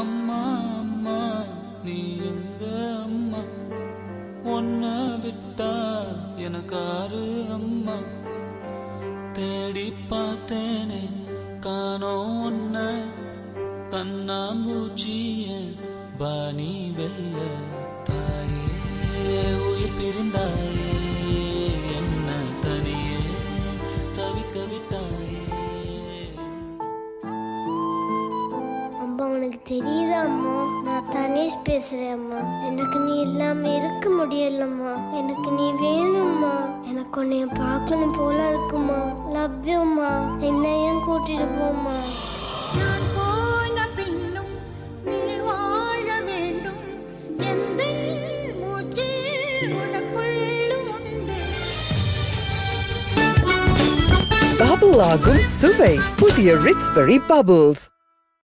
அம்மா அம்மா நீ எங்க அம்மா? ஒன்ன விட்டா எனக்காரு அம்மா. தேடி பார்த்தேனே காணோம் ஒன்ன கண்ணாம்பூச்சிய பாணி வெல்ல தாயே. உயிர் பிரிந்தாயே என்ன தனியே தவிக்க விட்டாயே. உனக்கு தெரியுதா அம்மா நான் தனேஷ் பேசுறேன் அம்மா எனக்கு நீ இல்லாம இருக்க முடியலம்மா. எனக்கு நீ வேணும்மா. எனக்கு உன்னைய பார்க்கணும் போல இருக்குமா லவ் யூம்மா என்னையும் கூட்டிட்டு உண்டு. Bubble ஆகும் சுவை புதிய ரிட்ஸ்பெரி பபிள்ஸ்